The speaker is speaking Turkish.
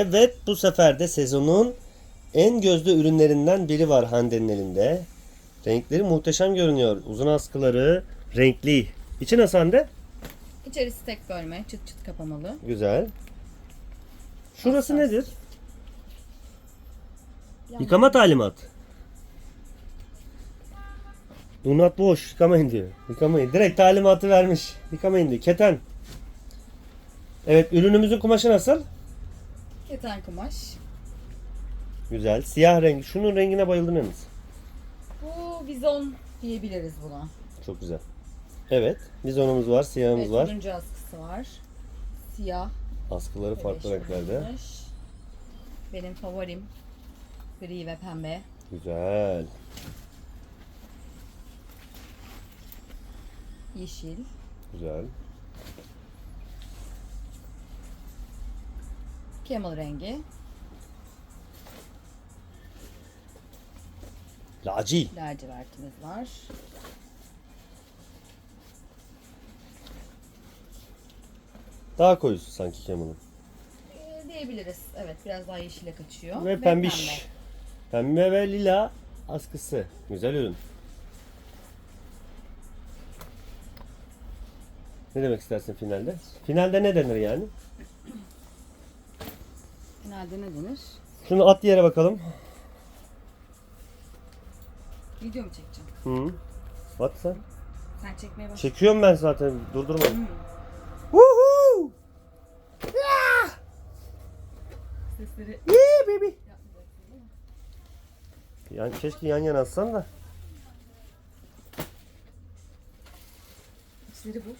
Evet bu sefer de sezonun en gözde ürünlerinden biri var Hande'nin elinde. Renkleri muhteşem görünüyor. Uzun askıları renkli. İçi nasıl Hande? İçerisi tek bölme, çıt çıt kapamalı. Güzel. Şurası Hassas. nedir? Yani Yıkama talimatı. Do not wash. Yıkamayın diyor. Yıkamayın. Direkt talimatı vermiş. Yıkamayın diyor. Keten. Evet ürünümüzün kumaşı nasıl? Keten kumaş. Güzel. Siyah rengi. Şunun rengine bayıldım yalnız. Bu vizon diyebiliriz buna. Çok güzel. Evet. Bizonumuz var. Siyahımız Evet, var. turuncu askısı var. Siyah. Askıları farklı renklerde. kullanılmış. Benim favorim gri ve pembe. Güzel. Yeşil. Güzel. Camel rengi. Laci. Lacivertimiz var. Daha koyusu sanki Kemal'ın. Ee, diyebiliriz. Evet biraz daha yeşile kaçıyor. Ve pembiş. Pembe ve lila askısı. Güzel ürün. Ne demek istersin finalde? Finalde ne denir yani? Finalde ne denir? Şunu at yere bakalım. Video mu çekeceğim? Hı. At sen. Sen çekmeye başla. Çekiyorum ben zaten. Durdurma. Hmm. Woohoo! Sesleri Yeah, baby. Yani keşke yan yana atsan da. İçleri boş.